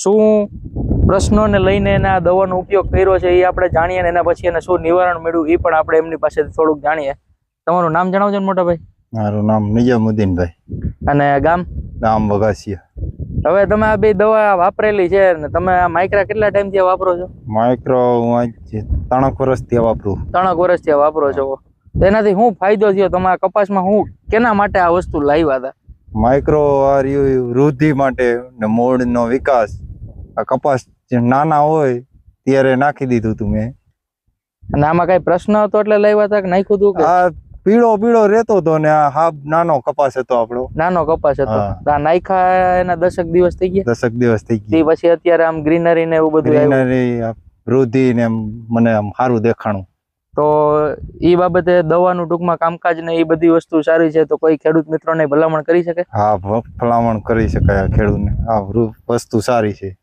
શું પ્રશ્નોને લઈને એના દવાનો ઉપયોગ કર્યો છે એ આપણે જાણીએ ને એના પછી એને શું નિવારણ મળ્યું એ પણ આપણે એમની પાસેથી થોડુંક જાણીએ. તમારું નામ જણાવજો ને મોટાભાઈ. મારું નામ નિજામુદ્દીનભાઈ. અને ગામ? ગામ બગાસિયા હવે તમે આ બે દવા વાપરેલી છે ને તમે આ માઇક્રા કેટલા ટાઈમથી વાપરો છો? માઇક્રો હું ત્રણેક વર્ષથી વાપરું. ત્રણક વર્ષથી વાપરો છો. તો એનાથી શું ફાયદો થયો? તમારા કપાસમાં હું કેના માટે આ વસ્તુ લાવ્યા હતા? માઇક્રો વૃદ્ધિ માટે ને મૂળનો વિકાસ. આ કપાસ નાના હોય ત્યારે નાખી દીધું હતું મેં. અને આમાં કઈ પ્રશ્ન હતો એટલે લાવ્યા હતા કે નાખ્યું હતું આ પીળો પીળો રહેતો હતો ને આ હાફ નાનો કપાસ હતો આપણો. નાનો કપાસ હતો. આ નાખ્યા એના દશક દિવસ થઈ ગયા? દશક દિવસ થઈ ગયા. પછી અત્યારે આમ ગ્રીનરી ને એવું બધું ગ્રીનરી વૃદ્ધિ ને એમ મને આમ સારું દેખાણું. તો એ બાબતે દવાનું ટૂંકમાં કામકાજ ને એ બધી વસ્તુ સારી છે તો કોઈ ખેડૂત મિત્રોને ભલામણ કરી શકે? હા ભલામણ કરી શકાય ખેડૂતને. આ વસ્તુ સારી છે.